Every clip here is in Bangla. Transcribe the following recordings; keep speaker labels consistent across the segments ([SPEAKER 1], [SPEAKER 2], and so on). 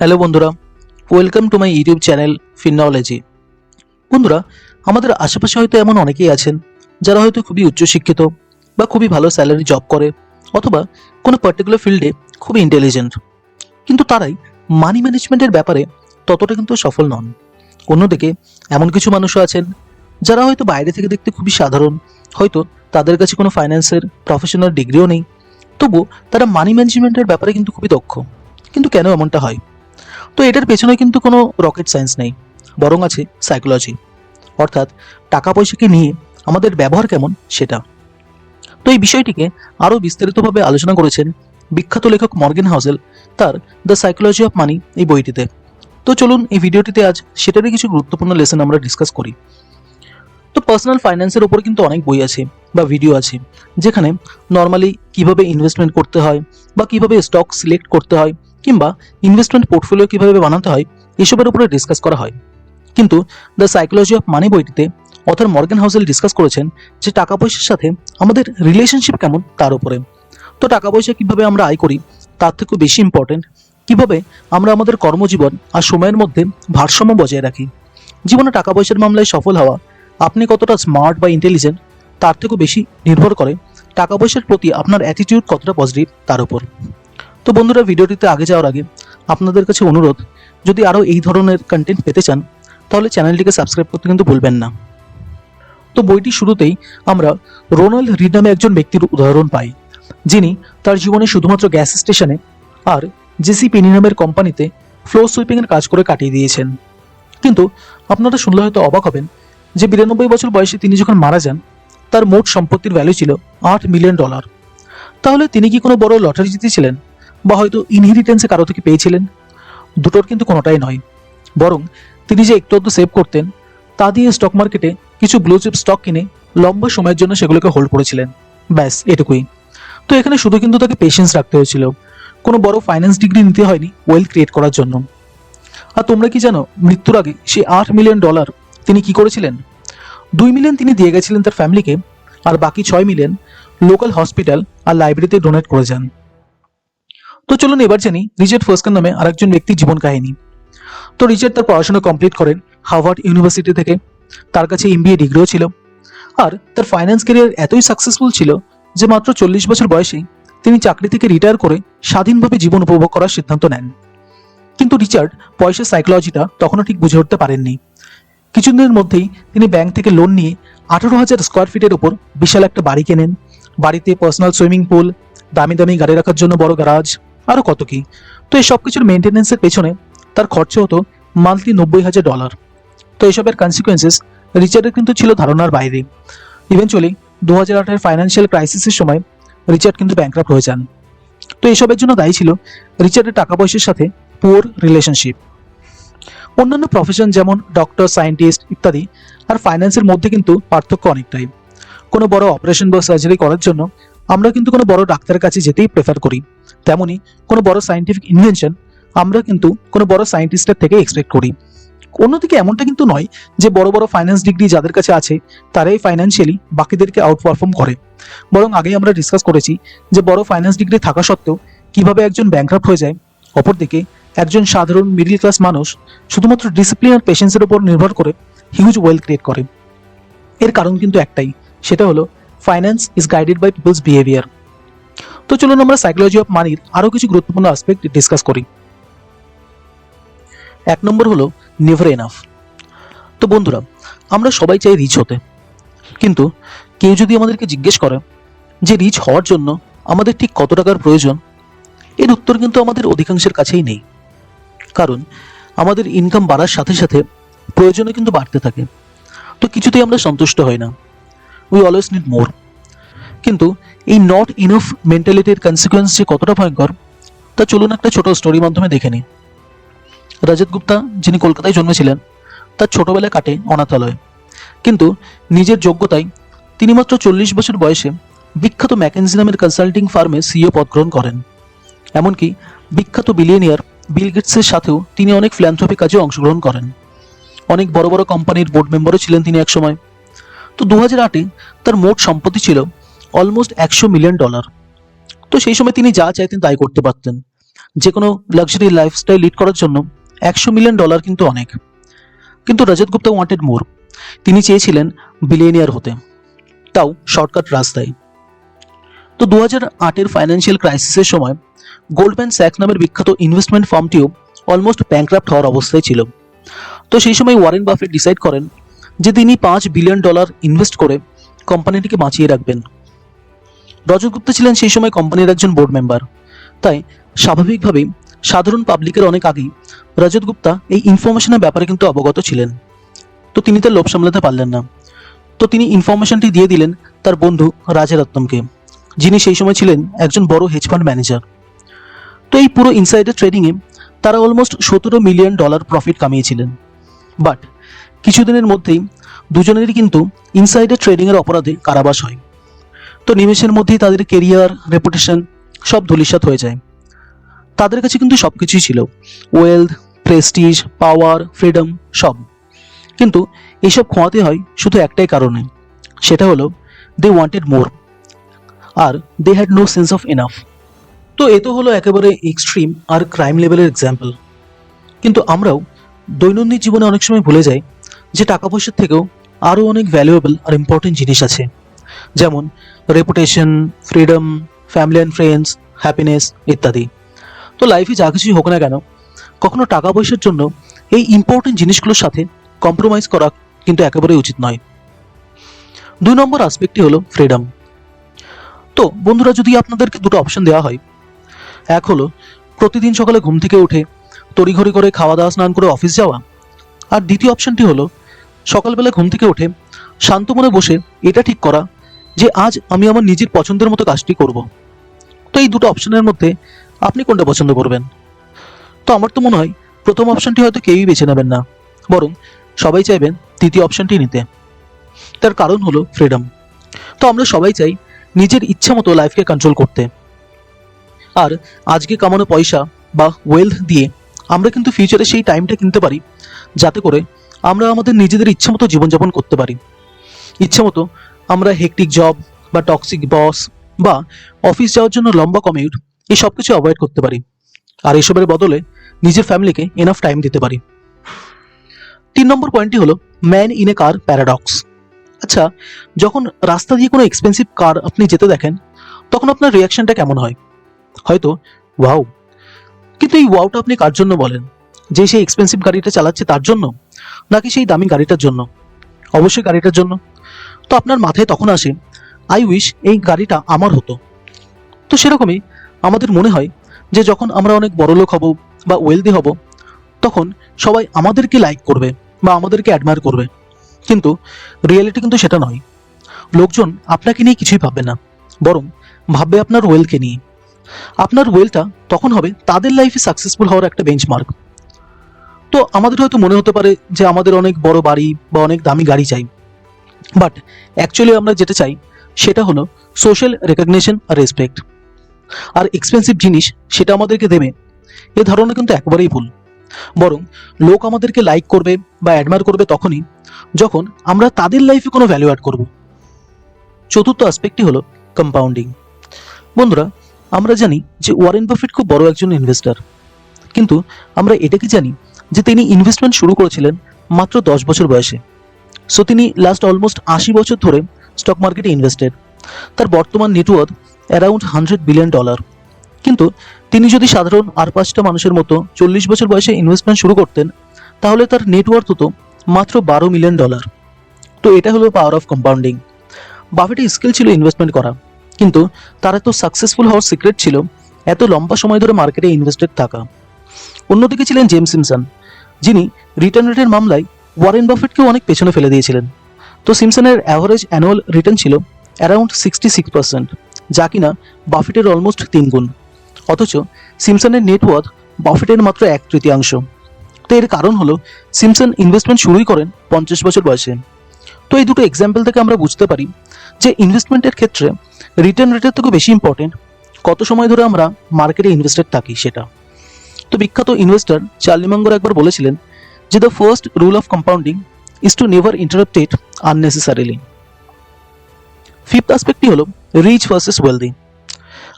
[SPEAKER 1] হ্যালো বন্ধুরা। Welcome to my YouTube channel Finology বন্ধুরা, আমাদের আশেপাশে হয়তো এমন অনেকেই আছেন, যারা হয়তো খুবই উচ্চশিক্ষিত বা খুবই ভালো স্যালারি জব করে, অথবা কোনো পার্টিকুলার ফিল্ডে খুবই ইন্টেলিজেন্ট কিন্তু তারাই মানি ম্যানেজমেন্টের ব্যাপারে ততটা কিন্তু সফল নন। অন্যদিকে, এমন কিছু মানুষও আছেন, যারা হয়তো বাইরে থেকে দেখতে খুবই সাধারণ, হয়তো তাদের কাছে কোনো ফাইন্যান্সের প্রফেশনাল ডিগ্রিও নেই। তবু তারা মানি ম্যানেজমেন্টের ব্যাপারে কিন্তু খুবই দক্ষ। কিন্তু কেন এমনটা হয়? তো এটার পেছনে কিন্তু কোনো রকেট সায়েন্স নেই, বরং আছে সাইকোলজি অর্থাৎ টাকা পয়সাকে নিয়ে আমাদের ব্যবহার কেমন সেটা। তো এই বিষয়টিকে আরও বিস্তারিতভাবে আলোচনা করেছেন বিখ্যাত লেখক মর্গেন হাউসেল, তার দ্য সাইকোলজি অফ মানি এই বইটিতে। তো চলুন এই ভিডিওটিতে আজ সেটারই কিছু গুরুত্বপূর্ণ লেসন আমরা ডিসকাস করি। তো পার্সোনাল ফাইন্যান্সের ওপর কিন্তু অনেক বই আছে বা ভিডিও আছে, যেখানে নর্মালি কীভাবে ইনভেস্টমেন্ট করতে হয় বা কীভাবে স্টক সিলেক্ট করতে হয় কিংবা ইনভেস্টমেন্ট পোর্টফোলিও কীভাবে বানাতে হয়, এসবের উপরে ডিসকাস করা হয়। কিন্তু দ্য সাইকোলজি অফ মানি বইটিতে অথর মর্গান হাউসেল ডিসকাস করেছেন যে টাকা পয়সার সাথে আমাদের রিলেশনশিপ কেমন তার উপরে। তো টাকা পয়সা কীভাবে আমরা আয় করি, তার থেকেও বেশি ইম্পর্টেন্ট কীভাবে আমরা আমাদের কর্মজীবন আর সময়ের মধ্যে ভারসাম্য বজায় রাখি। জীবনে টাকা পয়সার মামলায় সফল হওয়া, আপনি কতটা স্মার্ট বা ইন্টেলিজেন্ট তার থেকেও বেশি নির্ভর করে টাকা পয়সার প্রতি আপনার অ্যাটিটিউড কতটা পজিটিভ তার উপর। তো বন্ধুরা, ভিডিওটিতে আগে যাওয়ার আগে আপনাদের কাছে অনুরোধ, যদি আরও এই ধরনের কন্টেন্ট পেতে চান, তাহলে চ্যানেলটিকে সাবস্ক্রাইব করতে কিন্তু ভুলবেন না। তো বইটি শুরুতেই আমরা রোনাল্ড রিড নামে একজন ব্যক্তির উদাহরণ পাই, যিনি তার জীবনে শুধুমাত্র গ্যাস স্টেশনে আর জেসি পেনি নামের কোম্পানিতে ফ্লো সুইপিংয়ের কাজ করে কাটিয়ে দিয়েছেন। কিন্তু আপনারা শুনলে হয়তো অবাক হবেন যে বিরানব্বই বছর বয়সে তিনি যখন মারা যান, তার মোট সম্পত্তির ভ্যালু ছিল আট মিলিয়ন ডলার তাহলে তিনি কি কোনো বড় লটারি জিতেছিলেন? বা হয়তো ইনহেরিটেন্সে কারও থেকে পেয়েছিলেন, দুটোর কিন্তু কোনোটাই নয়। বরং তিনি যে একটু সেভ করতেন, তা দিয়ে স্টক মার্কেটে কিছু ব্লু চিপ স্টক কিনে লম্বা সময়ের জন্য সেগুলোকে হোল্ড করেছিলেন। ব্যাস, এটুকুই। তো এখানে শুধু কিন্তু তাকে পেশেন্স রাখতে হয়েছিল। কোনো বড় ফাইন্যান্স ডিগ্রি নিতে হয়নি ওয়েলথ ক্রিয়েট করার জন্য। আর তোমরা কি জানো, মৃত্যুর আগে সেই আট মিলিয়ন ডলার তিনি কি করেছিলেন? দুই মিলিয়ন তিনি দিয়ে গেছিলেন তার ফ্যামিলিকে আর বাকি ছয় মিলিয়ন লোকাল হসপিটাল আর লাইব্রেরিতে ডোনেট করে যান। তো চলুন এবার জানি রিচার্ড ফোস্কার নামে আরেকজন ব্যক্তির জীবন কাহিনী। তো রিচার্ড তার পড়াশোনা কমপ্লিট করেন হার্ভার্ড ইউনিভার্সিটি থেকে। তার কাছে এমবিএ ডিগ্রিও ছিল। আর তার ফাইন্যান্স ক্যারিয়ার এতই সাকসেসফুল ছিল যে মাত্র চল্লিশ বছর বয়সেই তিনি চাকরি থেকে রিটায়ার করে স্বাধীনভাবে জীবন উপভোগ করার সিদ্ধান্ত নেন। কিন্তু রিচার্ড পয়সার সাইকোলজিটা তখনও ঠিক বুঝে উঠতে পারেননি। কিছুদিনের মধ্যেই তিনি ব্যাংক থেকে লোন নিয়ে আঠারো হাজার স্কোয়ার ফিটের উপর বিশাল একটা বাড়ি কেনেন। বাড়িতে পার্সোনাল সুইমিং পুল দামি দামি গাড়ি রাখার জন্য বড় গ্যারাজ আরও কত কি? তো এই সব কিছুর মেনটেন্যান্সের পেছনে তার খরচ হতো মান্থলি নব্বই হাজার ডলার তো এসবের কনসিকুয়েন্সেস রিচার্ডের কিন্তু ছিল ধারণার বাইরে। ইভেনচুয়ালি দু হাজার আটের ফাইন্যান্সিয়াল ক্রাইসিসের সময় রিচার্ড কিন্তু ব্যাংক্রাফ্ট হয়ে যান। তো এসবের জন্য দায়ী ছিল রিচার্ডের টাকা পয়সার সাথে পুয়ার রিলেশনশিপ অন্যান্য প্রফেশন যেমন ডক্টর সায়েন্টিস্ট ইত্যাদি, আর ফাইন্যান্সের মধ্যে কিন্তু পার্থক্য অনেকটাই। কোনো বড় অপারেশন বা সার্জারি করার জন্য আমরা কিন্তু কোনো বড় ডাক্তারের কাছে যেতেই প্রেফার করি। তেমনি কোনো বড় সায়েন্টিফিক ইনভেনশন আমরা কিন্তু কোনো বড় সায়েন্টিস্টের থেকে এক্সপেক্ট করি। অন্যদিকে এমনটা কিন্তু নয় যে বড় বড় ফাইন্যান্স ডিগ্রি যাদের কাছে আছে, তারাই ফাইন্যান্সিয়ালি বাকিদেরকে আউট পারফর্ম করে। বরং আগেই আমরা ডিসকাস করেছি যে বড় ফাইন্যান্স ডিগ্রি থাকা সত্ত্বেও কীভাবে একজন ব্যাংক্রাফ্ট হয়ে যায়, অপরদিকে একজন সাধারণ মিডল ক্লাস মানুষ শুধুমাত্র ডিসিপ্লিন আর পেশেন্সের উপর নির্ভর করে হিউজ ওয়েলথ ক্রিয়েট করে। এর কারণ কিন্তু একটাই, সেটা হলো finance is guided by people's behaviour তো চলুন আমরা সাইকোলজি অফ মানির আরও কিছু গুরুত্বপূর্ণ আসপেক্ট ডিসকাস করি। এক নম্বর হলো নেভার এনাফ তো বন্ধুরা, আমরা সবাই চাই রিচ হতে। কিন্তু কেউ যদি আমাদেরকে জিজ্ঞেস করে যে রিচ হওয়ার জন্য আমাদের ঠিক কত টাকার প্রয়োজন, এর উত্তর কিন্তু আমাদের অধিকাংশের কাছেই নেই। কারণ আমাদের ইনকাম বাড়ার সাথে সাথে প্রয়োজনও কিন্তু বাড়তে থাকে। তো কিছুতেই আমরা সন্তুষ্ট হই না। উই অলওয়েজ নিড মোর কিন্তু এই নট ইনফ মেন্টালিটির কনসিকুয়েন্স যে কতটা ভয়ঙ্কর, তা চলুন একটা ছোট স্টোরির মাধ্যমে দেখে নিই। রজত গুপ্তা, যিনি কলকাতায় জন্মেছিলেন, তার ছোটবেলা কাটে অনাথালয়ে। কিন্তু নিজের যোগ্যতায় তিনি মাত্র চল্লিশ বছর বয়সে বিখ্যাত ম্যাকেন্সি নামের কনসাল্টিং ফার্মে সিইও পদ গ্রহণ করেন। এমনকি বিখ্যাত বিলিয়নিয়ার বিল গেটসের সাথেও তিনি অনেক ফিল্যান্থ্রপি কাজে অংশগ্রহণ করেন। অনেক বড় বড় কোম্পানির বোর্ড মেম্বারও ছিলেন তিনি একসময়। তো দু হাজার আটে তার মোট সম্পত্তি ছিল অলমোস্ট একশো মিলিয়ন ডলার তো সেই সময় তিনি যা চাইতেন তাই করতে পারতেন। যে কোনো লাক্সারি লাইফস্টাইল লিড করার জন্য একশো মিলিয়ন ডলার কিন্তু অনেক। কিন্তু রজত গুপ্তা ওয়ান্টেড মোর তিনি চেয়েছিলেন বিলিয়নিয়ার হতে। তাও শর্টকাট রাস্তায়। তো দু হাজার আটের ফাইন্যান্সিয়াল ক্রাইসিসের সময় গোল্ডম্যান স্যাক্স নামের বিখ্যাত ইনভেস্টমেন্ট ফার্মটিও অলমোস্ট ব্যাংক্রাফ্ট হওয়ার অবস্থায় ছিল। তো সেই সময় ওয়ারেন বাফেট ডিসাইড করেন যে তিনি পাঁচ বিলিয়ন ডলার ইনভেস্ট করে কোম্পানিটিকে বাঁচিয়ে রাখবেন। রজত গুপ্তা ছিলেন সেই সময় কোম্পানির একজন বোর্ড মেম্বার তাই, স্বাভাবিকভাবেই সাধারণ পাবলিকের অনেক আগেই রজত গুপ্তা এই ইনফরমেশনের ব্যাপারে কিন্তু অবগত ছিলেন। তো তিনি তার লোভ সামলাতে পারলেন না। তো তিনি ইনফরমেশনটি দিয়ে দিলেন তার বন্ধু রাজারত্নমকে যিনি সেই সময় ছিলেন একজন বড় হেজ ফান্ড ম্যানেজার তো এই পুরো ইনসাইডার ট্রেডিংয়ে তারা অলমোস্ট সতেরো মিলিয়ন ডলার প্রফিট কামিয়েছিলেন। বাট কিছুদিনের মধ্যেই দুজনেরই কিন্তু ইনসাইডার ট্রেডিংয়ের অপরাধে কারাবাস হয়। নিমেষের মধ্যেই তাদের কেরিয়ার রেপুটেশন সব ধূলিসাৎ হয়ে যায়। তাদের কাছে কিন্তু সব কিছুই ছিল। ওয়েলথ প্রেস্টিজ পাওয়ার ফ্রিডম সব। কিন্তু এইসব খোঁয়াতে হয় শুধু একটাই কারণে। সেটা হলো they wanted more R they had no sense of enough তো এ তো হলো একেবারে এক্সট্রিম আর ক্রাইম লেভেলের এক্সাম্পল কিন্তু আমরাও দৈনন্দিন জীবনে অনেক সময় ভুলে যাই যে টাকা পয়সার থেকেও আরও অনেক ভ্যালুয়েবল আর ইম্পর্টেন্ট জিনিস আছে। যেমন reputation freedom family and friends happiness ইত্যাদি। তো লাইফে যা কিছুই হোক না কেন, কখনো টাকা পয়সার জন্য এই ইম্পর্টেন্ট জিনিসগুলোর সাথে কম্প্রোমাইজ করা কিন্তু একেবারেই উচিত নয়। দুই নম্বর আসপেক্টটি হলো ফ্রিডম তো বন্ধুরা, যদি আপনাদেরকে দুটো অপশন দেওয়া হয়, এক হলো প্রতিদিন সকালে ঘুম থেকে উঠে তড়িঘড়ি করে খাওয়া দাওয়া স্নান করে অফিস যাওয়া, আর দ্বিতীয় অপশনটি হলো সকালবেলা ঘুম থেকে উঠে শান্ত মনে বসে এটা ঠিক করা যে আজ আমি আমার নিজের পছন্দের মতো কাজটি করব। তো এই দুটো অপশনের মধ্যে আপনি কোনটা পছন্দ করবেন? তো আমার তো মনে হয় প্রথম অপশনটি হয়তো কেউই বেছে নেবেন না, বরং সবাই চাইবেন তৃতীয় অপশনটি নিতে। তার কারণ হলো ফ্রিডম। তো আমরা সবাই চাই নিজের ইচ্ছা মতো লাইফকে কন্ট্রোল করতে। আর আজকে কামানো পয়সা বা ওয়েলথ দিয়ে আমরা কিন্তু ফিউচারে সেই টাইমটা কিনতে পারি, যাতে করে আমরা আমাদের নিজেদের ইচ্ছা মতো জীবনযাপন করতে পারি। ইচ্ছে মতো আমরা হেকটিক জব বা টক্সিক বস বা অফিস যাওয়ার জন্য লম্বা কমিউট এই সব কিছু অ্যাভয়েড করতে পারি। আর এসবের বদলে নিজের ফ্যামিলিকে এনাফ টাইম দিতে পারি। তিন নম্বর পয়েন্টটি হলো man in a car paradox আচ্ছা যখন রাস্তা দিয়ে কোনো এক্সপেন্সিভ কার আপনি যেতে দেখেন, তখন আপনার রিয়াকশনটা কেমন হয়? হয়তো ওয়াও কিন্তু এই ওয়াওটা আপনি কার জন্য বলেন? যে সেই এক্সপেন্সিভ গাড়িটা চালাচ্ছে তার জন্য, নাকি সেই দামি গাড়িটার জন্য? অবশ্যই গাড়িটার জন্য। তো আপনার মাথায় তখন আসে আই উইশ এই গাড়িটা আমার হতো। তো সেরকমই আমাদের মনে হয় যে যখন আমরা অনেক বড় লোক হব বা ওয়েলদি হব, তখন সবাই আমাদেরকে লাইক করবে বা আমাদেরকে অ্যাডমায়ার করবে। কিন্তু রিয়েলিটি কিন্তু সেটা নয়। লোকজন আপনাকে নিয়ে কিছুই ভাববে না, বরং ভাববে আপনার ওয়েলকে নিয়ে। আপনার ওয়েলটা তখন হবে তাদের লাইফে সাকসেসফুল হওয়ার একটা বেঞ্চমার্ক তো আমাদের হয়তো মনে হতে পারে যে আমাদের অনেক বড় বাড়ি বা অনেক দামি গাড়ি চাই বাট অ্যাকচুয়ালি আমরা যেটা চাই, সেটা হলো সোশ্যাল রেকগনিশন আর রেসপেক্ট আর এক্সপেন্সিভ জিনিস সেটা আমাদেরকে দেবে। এ ধারণা কিন্তু একবারেই ভুল। বরং লোক আমাদেরকে লাইক করবে বা অ্যাডমায়ার করবে তখনই যখন আমরা তাদের লাইফে কোনো ভ্যালু অ্যাড করব। চতুর্থ আসপেক্টটি হলো কম্পাউন্ডিং বন্ধুরা, আমরা জানি যে ওয়ারেন বাফেট খুব বড় একজন ইনভেস্টর কিন্তু আমরা এটাকে জানি যে তিনি ইনভেস্টমেন্ট শুরু করেছিলেন মাত্র দশ বছর বয়সে। সো তিনি লাস্ট অলমোস্ট আশি বছর ধরে স্টক মার্কেটে ইনভেস্টেড তার বর্তমান network around hundred billion dollar কিন্তু তিনি যদি সাধারণ আর পাঁচটা মানুষের মতো চল্লিশ বছর বয়সে ইনভেস্টমেন্ট শুরু করতেন, তাহলে তার নেটওয়ার্ক হতো মাত্র বারো মিলিয়ন ডলার তো এটা হলো পাওয়ার অফ কম্পাউন্ডিং বাফেটের স্কিল ছিল ইনভেস্টমেন্ট করা। কিন্তু তার এত সাকসেসফুল হওয়ার সিক্রেট ছিল এত লম্বা সময় ধরে মার্কেটে ইনভেস্টেড থাকা। অন্যদিকে ছিলেন জেমস সিমসন যিনি রিটার্ন রেটের মামলায় ওয়ারেন বাফেটকেও অনেক পেছনে ফেলে দিয়েছিলেন। তো সিমসনের অ্যাভারেজ অ্যানুয়াল রিটার্ন ছিল অ্যারাউন্ড সিক্সটি সিক্স পার্সেন্ট যা কিনা বাফেটের অলমোস্ট তিন গুণ। অথচ সিমসনের নেটওয়ার্থ বাফেটের মাত্র এক তৃতীয়াংশ। তো এর কারণ হলো সিমসন ইনভেস্টমেন্ট শুরুই করেন পঞ্চাশ বছর বয়সে। তো এই দুটো এক্সাম্পল থেকে আমরা বুঝতে পারি যে ইনভেস্টমেন্টের ক্ষেত্রে রিটার্ন রেটের থেকেও বেশি ইম্পর্টেন্ট কত সময় ধরে আমরা মার্কেটে ইনভেস্টেড থাকি সেটা। তো বিখ্যাত ইনভেস্টর চার্লি মাঙ্গর একবার বলেছিলেন যে the first rule of compounding is to never interrupted unnecessarily fifth আসপেক্টটি হলো রিচ ভার্সেস ওয়েলদি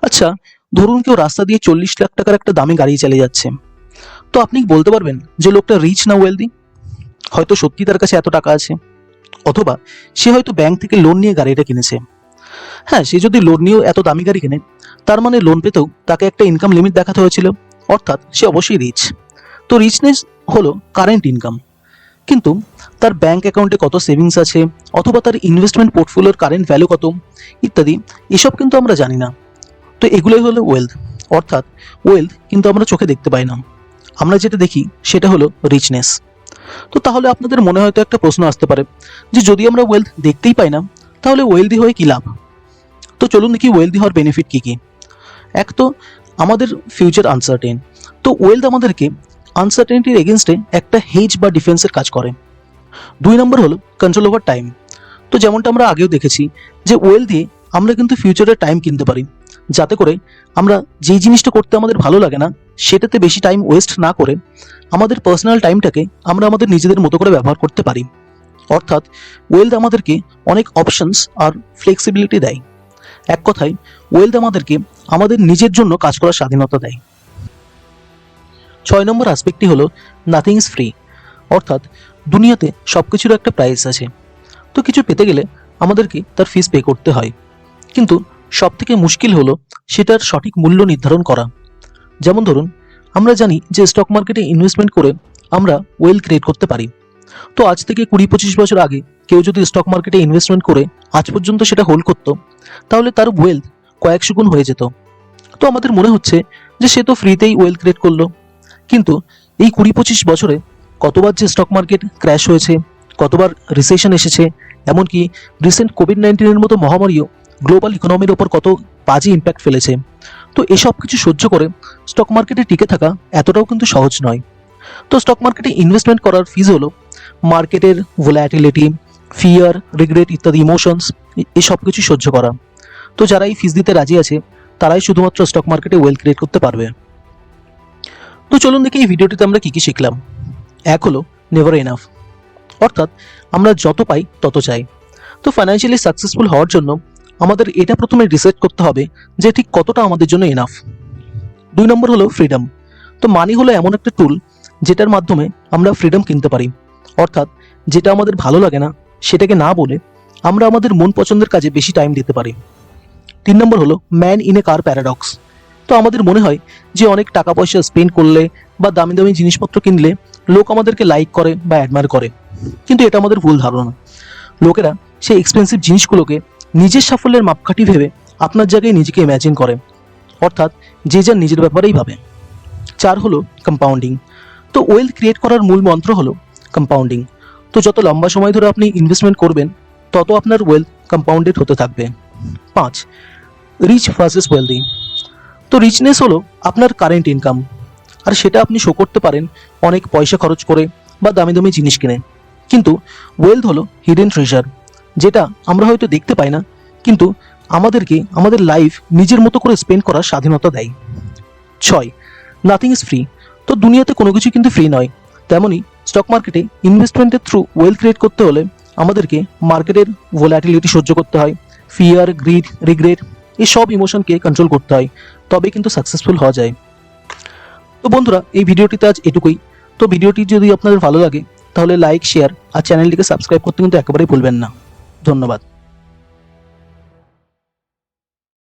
[SPEAKER 1] আচ্ছা ধরুন কেউ রাস্তা দিয়ে চল্লিশ লাখ টাকার একটা দামি গাড়ি চালিয়ে যাচ্ছে। তো আপনি বলতে পারবেন যে লোকটা রিচ না ওয়েলদি হয়তো সত্যি তার কাছে এত টাকা আছে। অথবা সে হয়তো ব্যাংক থেকে লোন নিয়ে গাড়িটা কিনেছে। হ্যাঁ সে যদি লোন নিয়েও এত দামি গাড়ি কেনে, তার মানে লোন পেতেও তাকে একটা ইনকাম লিমিট দেখাতে হয়েছিল। অর্থাৎ সে অবশ্যই রিচ তো রিচনেস হলো কারেন্ট ইনকাম কিন্তু তার ব্যাংক অ্যাকাউন্টে কত সেভিংস আছে অথবা তার ইনভেস্টমেন্ট পোর্টফোলিওর কারেন্ট ভ্যালু কত ইত্যাদি, এসব কিন্তু আমরা জানি না। তো এগুলোই হলো ওয়েলথ অর্থাৎ ওয়েলথ কিন্তু আমরা চোখে দেখতে পাই না। আমরা যেটা দেখি সেটা হলো রিচনেস তো তাহলে আপনাদের মনে হয়তো একটা প্রশ্ন আসতে পারে যে যদি আমরা ওয়েলথ দেখতেই পাই না, তাহলে ওয়েলদি হয়ে কী লাভ? তো চলুন দেখি ওয়েলদি হওয়ার বেনিফিট কী কী। এক তো আমাদের ফিউচার আনসার্টেন তো ওয়েলথ আমাদেরকে আনসার্টেনিটির এগেনস্টে একটা হেজ বা ডিফেন্সের কাজ করে। দুই নম্বর হলো কন্ট্রোল ওভার টাইম তো যেমনটা আমরা আগেও দেখেছি যে ওয়েল দিয়ে আমরা কিন্তু ফিউচারের টাইম কিনতে পারি। যাতে করে আমরা যেই জিনিসটা করতে আমাদের ভালো লাগে না, সেটাতে বেশি টাইম ওয়েস্ট না করে আমাদের পার্সোনাল টাইমটাকে আমরা আমাদের নিজেদের মতো করে ব্যবহার করতে পারি। অর্থাৎ ওয়েলথ আমাদেরকে অনেক অপশনস আর ফ্লেক্সিবিলিটি দেয়। এক কথায় ওয়েলথ আমাদেরকে আমাদের নিজের জন্য কাজ করার স্বাধীনতা দেয়। ছয় নম্বর আসপেক্টটি হলো নাথিং ইজ ফ্রি অর্থাৎ দুনিয়াতে সব কিছুর একটা প্রাইস আছে। তো কিছু পেতে গেলে আমাদেরকে তার ফিস পে করতে হয়। কিন্তু সব থেকে মুশকিল হলো সেটার সঠিক মূল্য নির্ধারণ করা। যেমন ধরুন, আমরা জানি যে স্টক মার্কেটে ইনভেস্টমেন্ট করে আমরা ওয়েল ক্রিয়েট করতে পারি। তো আজ থেকে কুড়ি পঁচিশ বছর আগে কেউ যদি স্টক মার্কেটে ইনভেস্টমেন্ট করে আজ পর্যন্ত সেটা হোল্ড করতো, তাহলে তার ওয়েলথ কয়েকশো গুণ হয়ে যেত। তো আমাদের মনে হচ্ছে যে সে তো ফ্রিতেই ওয়েল ক্রিয়েট করল। কিন্তু এই কুড়ি পঁচিশ বছরে কতবার যে স্টক মার্কেট ক্র্যাশ হয়েছে, কতবার রিসেশন এসেছে, এমনকি রিসেন্ট কোভিড নাইন্টিনের মতো মহামারীও গ্লোবাল ইকোনমির ওপর কত বাজে ইম্প্যাক্ট ফেলেছে। তো এসব কিছু সহ্য করে স্টক মার্কেটে টিকে থাকা এতটাও কিন্তু সহজ নয়। তো স্টক মার্কেটে ইনভেস্টমেন্ট করার ফিজ হলো মার্কেটের ভোলাটিলিটি ফিয়ার রিগ্রেট ইত্যাদি ইমোশনস এসব কিছু সহ্য করা। তো যারা এই ফিজ দিতে রাজি আছে, তারাই শুধুমাত্র স্টক মার্কেটে ওয়েলথ ক্রিয়েট করতে পারবে। তো চলুন দেখি এই ভিডিওটিতে আমরা কী কী শিখলাম। এক হলো নেভার এনাফ অর্থাৎ, আমরা যত পাই তত চাই। তো ফাইন্যান্সিয়ালি সাকসেসফুল হওয়ার জন্য আমাদের এটা প্রথমে ডিসাইড করতে হবে যে ঠিক কতটা আমাদের জন্য এনাফ দুই নম্বর হলো ফ্রিডম তো মানি হলো এমন একটা টুল যেটার মাধ্যমে আমরা ফ্রিডম কিনতে পারি। অর্থাৎ, যেটা আমাদের ভালো লাগে না, সেটাকে না বলে আমরা আমাদের মন পছন্দের কাজে বেশি টাইম দিতে পারি। তিন নম্বর হলো man in a car paradox তো আমাদের মনে হয় যে অনেক টাকা পয়সা স্পেন্ড করলে বা দামি দামি জিনিসপত্র কিনলে লোক আমাদেরকে লাইক করে বা অ্যাডমায়ার করে। কিন্তু এটা আমাদের ভুল ধারণা। লোকেরা সেই এক্সপেন্সিভ জিনিসগুলোকে নিজের সাফল্যের মাপকাঠি ভেবে আপনার জায়গায় নিজেকে ইম্যাজিন করে। অর্থাৎ যে যার নিজের ব্যাপারেই ভাবে। চার হলো কম্পাউন্ডিং তো ওয়েলথ ক্রিয়েট করার মূল মন্ত্র হলো কম্পাউন্ডিং তো যত লম্বা সময় ধরে আপনি ইনভেস্টমেন্ট করবেন, তত আপনার ওয়েলথ কম্পাউন্ডেড হতে থাকবে। পাঁচ রিচ ভার্সেস ওয়েলদি তো রিচনেস হলো আপনার কারেন্ট ইনকাম আর সেটা আপনি শো করতে পারেন অনেক পয়সা খরচ করে বা দামি দামি জিনিস কিনে। কিন্তু ওয়েলথ হলো হিডেন ট্রেজার যেটা আমরা হয়তো দেখতে পাই না, কিন্তু আমাদেরকে আমাদের লাইফ নিজের মতো করে স্পেন্ড করার স্বাধীনতা দেয়। ছয় নাথিং ইজ ফ্রি তো দুনিয়াতে কোনো কিছু কিন্তু ফ্রি নয়। তেমনই স্টক মার্কেটে ইনভেস্টমেন্টের থ্রু ওয়েলথ ক্রিয়েট করতে হলে আমাদেরকে মার্কেটের ভোলাটিলিটি সহ্য করতে হয়। ফিয়ার গ্রিড রিগ্রেট এই সব ইমোশনকে কন্ট্রোল করতে হয়। তবে কিন্তু সাকসেসফুল হওয়া যায়। তো বন্ধুরা, এই ভিডিওটিতে আজ এটুকুই। তো ভিডিওটি যদি আপনাদের ভালো লাগে, তাহলে লাইক শেয়ার আর চ্যানেলটিকে সাবস্ক্রাইব করতে কিন্তু একেবারেই ভুলবেন না। ধন্যবাদ।